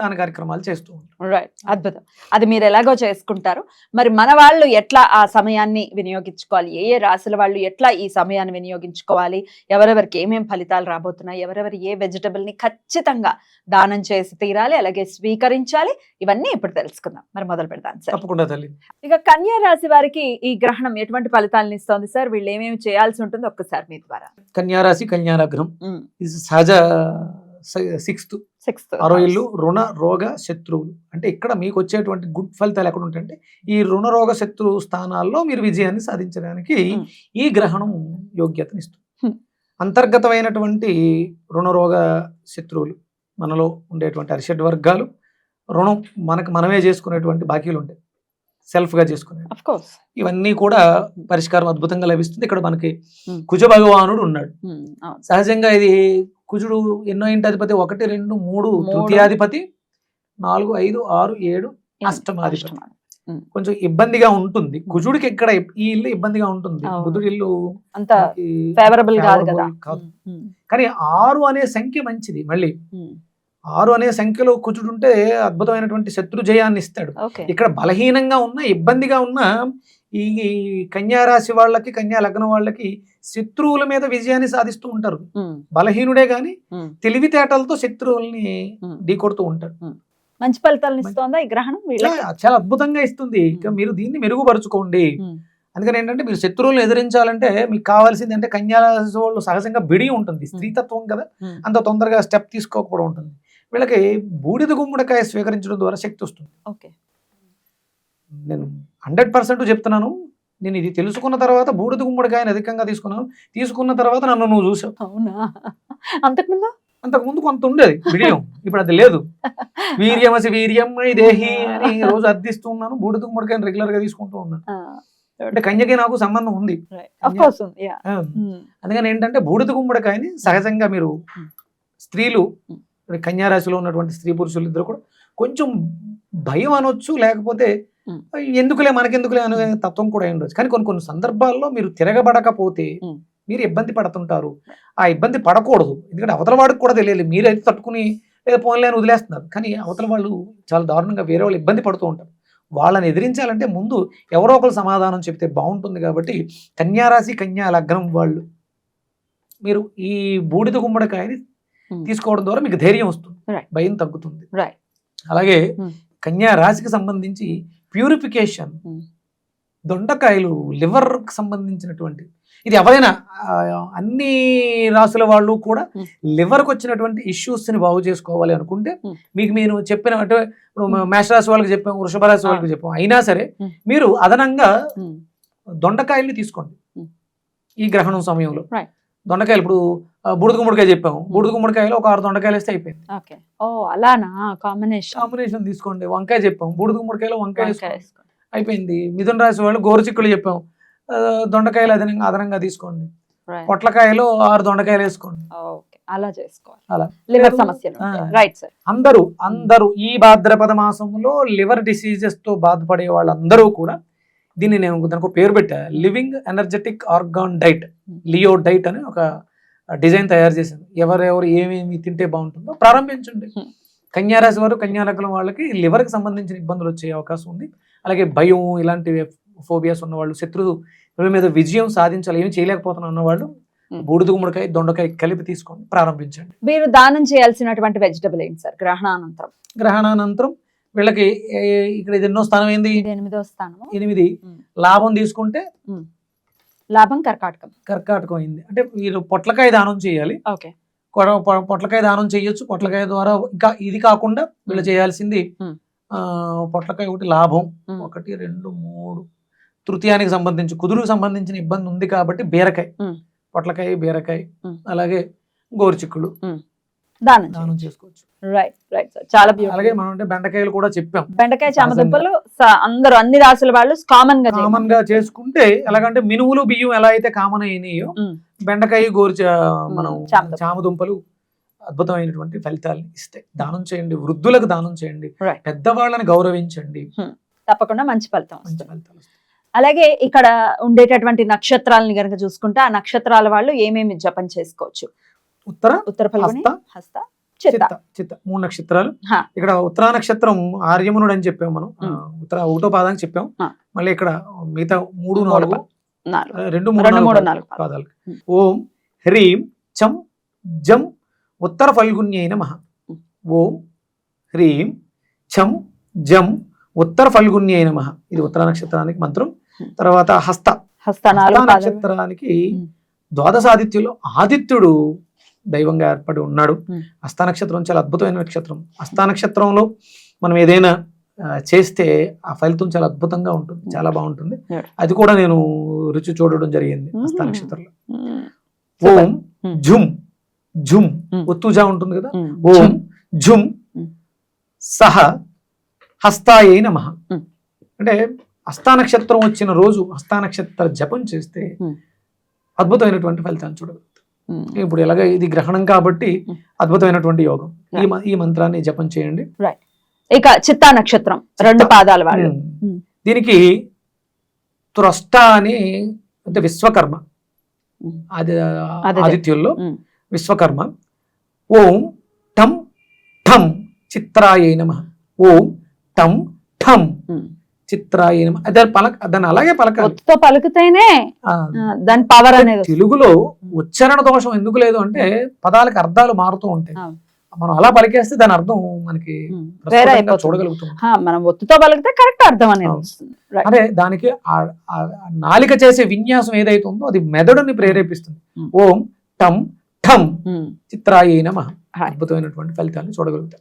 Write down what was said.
దాని కార్యక్రమాలు చేస్తూ ఉంటాం. రైట్ అద్భుతం. అది మీరు ఎలాగో చేసుకుంటారు. మరి మన వాళ్ళు ఎట్లా ఆ సమయాన్ని వినియోగించుకోవాలి? ఏ ఏ రాశుల వాళ్ళు ఎట్లా ఈ సమయాన్ని వినియోగించుకోవాలి? ఎవరెవరికి ఏమేం ఫలితాలు రాబోతున్నాయి? ఎవరెవరు ఏ వెజిటబుల్ని ఖచ్చితంగా దానం చేసి తీరాలి అలాగే స్వీకరించాలి? ఇవన్నీ ఇప్పుడు తెలుసుకుందాం. మరి మొదలు పెడతాం సార్. తప్పకుండా తల్లి. ఇక కన్యా రాశి వారికి ఈ గ్రహణం ఎటువంటి ఫలితాలను ఇస్తోంది సార్? వీళ్ళు ఏమేమి చేయాల్సి ఉంటుంది ఒక్కసారి మీ ద్వారా. కన్యారాశి కన్యాలగ్నం ఇది సహజ సిక్స్త్ సిక్స్త్ ఆరో ఇల్లు రుణ రోగ శత్రువులు. అంటే ఇక్కడ మీకు వచ్చేటువంటి గుడ్ ఫలితాలు ఎక్కడ ఉంటాయంటే ఈ రుణ రోగ శత్రు స్థానాల్లో మీరు విజయాన్ని సాధించడానికి. ఈ గ్రహణం యోగ్యతనిస్తుంది. అంతర్గతమైనటువంటి రుణ రోగ శత్రువులు మనలో ఉండేటువంటి అరిషడ్ వర్గాలు రుణం మనకు మనమే చేసుకునేటువంటి బాకీలు ఉంటాయి. సెల్ఫ్గా చేసుకునే ఇవన్నీ కూడా పరిష్కారం అద్భుతంగా లభిస్తుంది. ఇక్కడ మనకి. కుజ భగవానుడు ఉన్నాడు. సహజంగా ఇది కుజుడు ఎన్నో ఇంటి అధిపతి ఒకటి రెండు మూడు. తృతీయాధిపతి నాలుగు ఐదు ఆరు ఏడు అష్టమాధిపతి. కొంచెం ఇబ్బందిగా ఉంటుంది. కుజుడికి ఎక్కడ ఈ ఇల్లు ఇబ్బందిగా ఉంటుంది. బుధుడి ఇల్లు అంత ఫేవరబుల్ కాదు కానీ ఆరు అనే సంఖ్య మంచిది మళ్ళీ. ఆరు అనే సంఖ్యలో కుజుడు ఉంటే అద్భుతమైనటువంటి శత్రు జయాన్ని ఇస్తాడు ఇక్కడ బలహీనంగా ఉన్న ఇబ్బందిగా ఉన్న ఈ కన్యా రాశి వాళ్ళకి కన్యా లగ్నం వాళ్ళకి శత్రువుల మీద విజయాన్ని సాధిస్తూ ఉంటారు. బలహీనుడే గాని తెలివితేటలతో శత్రువుల్ని. ఢీకొడుతూ ఉంటాడు. మంచి ఫలితాలను ఇస్తోందా ఈ గ్రహణం చాలా- అద్భుతంగా ఇస్తుంది. ఇక. మీరు దీన్ని మెరుగుపరుచుకోండి. అందుకని ఏంటంటే మీరు శత్రువులను ఎదిరించాలంటే మీకు కావాల్సింది అంటే కన్యారాశి వాళ్ళు సహజంగా బిడి ఉంటుంది. స్త్రీతత్వం కదా. అంత తొందరగా స్టెప్ తీసుకోకపోవడం ఉంటుంది. వీళ్ళకి బూడిద గుమ్మడికాయ స్వీకరించడం ద్వారా శక్తి వస్తుంది. ఓకే. నేను హండ్రెడ్ పర్సెంట్ చెప్తున్నాను. నేను ఇది తెలుసుకున్న తర్వాత బూడిద గుమ్మడికాయని అధికంగా తీసుకున్నాను. తీసుకున్న తర్వాత నన్ను నువ్వు చూసావు. అవునా? అంతకుముందు? అంతకుముందు కొంత ఉండేది. బిడియం ఇప్పుడు అది లేదు. వీర్యమసి వీర్యమై దేహి అని రోజు అర్థిస్తున్నాను. బూడిద గుమ్మడికాయని రెగ్యులర్గా తీసుకుంటూ ఉన్నాను. అంటే కన్యకి నాకు సంబంధం ఉంది. ఆ, అందుకని ఏంటంటే బూడిద గుమ్మడికాయని సహజంగా మీరు Hmm. స్త్రీలు Hmm. కన్యారాశిలో ఉన్నటువంటి స్త్రీ పురుషులు ఇద్దరు కూడా కొంచెం భయం అనొచ్చు లేకపోతే Hmm. ఎందుకులే మనకెందుకులే అనే తత్వం కూడా ఉండొచ్చు కానీ కొన్ని కొన్ని సందర్భాల్లో మీరు తిరగబడకపోతే. మీరు ఇబ్బంది పడుతుంటారు ఆ ఇబ్బంది పడకూడదు ఎందుకంటే అవతల వాడికి కూడా తెలియాలి మీరైతే తట్టుకుని లేదా పోన్లే అని వదిలేస్తున్నారు కానీ అవతల వాళ్ళు చాలా దారుణంగా వేరే వాళ్ళు ఇబ్బంది పడుతూ ఉంటారు వాళ్ళని ఎదిరించాలంటే ముందు ఎవరో ఒకరు సమాధానం చెప్తే బాగుంటుంది కాబట్టి కన్యారాశి కన్యా లగ్నం వాళ్ళు మీరు ఈ బూడిద గుమ్మడికాయని. తీసుకోవడం ద్వారా మీకు ధైర్యం వస్తుంది. భయం తగ్గుతుంది. అలాగే. కన్యా రాశికి సంబంధించి ప్యూరిఫికేషన్. దొండకాయలు liver కి సంబంధించినటువంటి ఇది ఎవరైనా అన్ని రాసుల వాళ్ళు కూడా. లివర్కి వచ్చినటువంటి issues ని బాగు చేసుకోవాలి అనుకుంటే. మీకు నేను చెప్పిన అంటే ఇప్పుడు మేష రాశి వాళ్ళకి చెప్పాం వృషభ రాశి వాళ్ళకి చెప్పాం అయినా సరే. మీరు అదనంగా దొండకాయల్ని తీసుకోండి. ఈ గ్రహణం సమయంలో. దొండకాయలు ఇప్పుడు బూడిద గుమ్మడికాయ చెప్పాము. బూడిద గుమ్మడికాయలో ఒక ఆరు దొండకాయలు వేస్తే అయిపోయింది. ఓకే. ఓ అలానా? కాంబినేషన్. కాంబినేషన్ తీసుకోండి. వంకాయ చెప్పాం బూడిద గుమ్మడికాయలో వంకాయ. అయిపోయింది. మిథున రాశి వాళ్ళు గోరుచిక్కులు చెప్పాం ఆ, దొండకాయలు అదనంగా అదనంగా తీసుకోండి. పొట్లకాయలో ఆరు దొండకాయలు వేసుకోండి. అలా చేసుకోవాలి. అలా. లివర్ లేదు. సమస్యలు ఆ. రైట్ సార్ అందరూ అందరూ ఈ భాద్రపద మాసంలో లివర్ డిసీజెస్తో బాధపడే వాళ్ళందరూ కూడా దీన్ని నేను దానికి ఒక పేరు పెట్టా. Living energetic organ diet Leo diet అని ఒక డిజైన్ తయారు చేశాను ఎవరెవరు ఏమేమి తింటే బాగుంటుందో ప్రారంభించండి. కన్యారాశి వారు కన్యాలగ్నం వాళ్ళకి liver కి సంబంధించిన ఇబ్బందులు వచ్చే అవకాశం ఉంది. అలాగే భయం ఇలాంటి ఫోబియాస్ ఉన్న వాళ్ళు శత్రువుల మీద విజయం సాధించాలి ఏమి చేయలేకపోతున్నా ఉన్న వాళ్ళు Hmm. బూడిద గుమ్మడికాయ దొండకాయ కలిపి తీసుకొని ప్రారంభించండి. మీరు దానం చేయాల్సినటువంటి వెజిటబుల్ ఏంటి సార్? గ్రహణానంతరం. గ్రహణానంతరం వీళ్ళకి ఇక్కడ ఇది ఎన్నో స్థానం ఏంది? ఎనిమిదో స్థానము. ఎనిమిది. లాభం తీసుకుంటే? లాభం కర్కాటకం. కర్కాటకం అయింది. అంటే మీరు పొట్లకాయ దానం చేయాలి. ఓకే. పొట్లకాయ దానం చేయొచ్చు. పొట్లకాయ ద్వారా ఇంకా ఇది కాకుండా వీళ్ళు. చేయాల్సింది. ఆ, పొట్లకాయ ఒకటి లాభం. ఒకటి రెండు మూడు. తృతీయానికి సంబంధించి కుదురుకు సంబంధించిన ఇబ్బంది ఉంది కాబట్టి బీరకాయ. పొట్లకాయ బీరకాయ. అలాగే గోరుచిక్కులు దానం దానం చేసుకోవచ్చు. రైట్ రైట్ సార్ చాలా అలాగే మనం అంటే బెండకాయలు కూడా చెప్పాం. బెండకాయ చామదుంపలు స- అందరూ అన్ని రాసుల వాళ్ళు కామన్గా కామన్గా చేసుకుంటే ఎలాగంటే మినుములు బియ్యం ఎలా అయితే కామన్ అయినాయో. బెండకాయ గోరు మనం చామదుంప. చామదుంపలు అద్భుతమైనటువంటి ఫలితాలు ఇస్తాయి. దానం చేయండి వృద్ధులకు దానం చేయండి. పెద్దవాళ్ళని గౌరవించండి. తప్పకుండా మంచి ఫలితం మంచి ఫలితాలు వస్తాయి. అలాగే ఇక్కడ ఉండేటటువంటి నక్షత్రాలని గనక చూసుకుంటే ఆ నక్షత్రాల వాళ్ళు ఏమేమి జపం చేసుకోవచ్చు? ఉత్తర ఉత్తర ఫల్గుని హస్త, హస్త చిత్త చిత్త మూడు నక్షత్రాలు. ఇక్కడ ఉత్తరా నక్షత్రం ఆర్యమునుడు అని చెప్పాం మనం. ఉత్తర ఒకటో పాదానికి చెప్పాం. మళ్ళీ ఇక్కడ మిగతా మూడు నాలుగు రెండు మూడు నాలుగు పాదాలు. ఓం హ్రీం చం జం ఉత్తర ఫల్గుణ్యై నమః. ఓం హ్రీం చం జం ఉత్తర ఫల్గుణ్యై నమః ఇది ఉత్తర నక్షత్రానికి మంత్రం. తర్వాత హస్త హస్త. నక్షత్రానికి ఉమ్. ద్వాదశాదిత్యుల్లో ఆదిత్యుడు దైవంగా ఏర్పడి ఉన్నాడు ఉమ్. హస్త నక్షత్రం చాలా అద్భుతమైన నక్షత్రం హస్త నక్షత్రంలో మనం ఏదైనా చేస్తే ఆ ఫలితం చాలా అద్భుతంగా ఉంటుంది చాలా బాగుంటుంది. అది కూడా నేను రుచి చూడడం జరిగింది హస్త. నక్షత్రంలో ఉమ్. ఓం. జుమ్ జుమ్. ఒత్తుజా ఉంటుంది కదా. ఓం జుమ్. సహ హస్తాయై నమ. అంటే హస్తా నక్షత్రం వచ్చిన రోజు హస్తా నక్షత్ర జపం చేస్తే. అద్భుతమైనటువంటి ఫలితాన్ని ఉమ్. ఇప్పుడు ఎలాగ ఇది గ్రహణం కాబట్టి Hmm. అద్భుతమైనటువంటి యోగం ఈ ఈ మంత్రాన్ని జపం చేయండి ఇక చిత్తా నక్షత్రం రెండు పాదాల వాళ్ళు. ఉమ్. దీనికి త్రష్ట అని అంటే విశ్వకర్మ. అది. ఆదిత్యుల్లో. విశ్వకర్మ ఓం టం ఠం చిత్రాయ నమ ఓం టం ఠం ఉమ్. చిత్రాయ నమ దాని పలక దాన్ని అలాగే పలకాలి పలుకుతేనే దాని పవర్ అనేది. తెలుగులో ఉచ్చారణ దోషం ఎందుకు లేదు అంటే పదాలకు అర్థాలు మారుతూ ఉంటాయి. మనం అలా పలికేస్తే దాని అర్థం మనకి. వేరే చూడగలుగుతాం మనం ఒత్తుతో పలికితే కరెక్ట్ అర్థం అనేది. అదే దానికి నాలిక చేసే విన్యాసం ఏదైతే ఉందో అది మెదడుని ప్రేరేపిస్తుంది. ఓం టం ఠం ఉమ్. చిత్రాయ నమ. అద్భుతమైనటువంటి ఫలితాన్ని చూడగలుగుతాం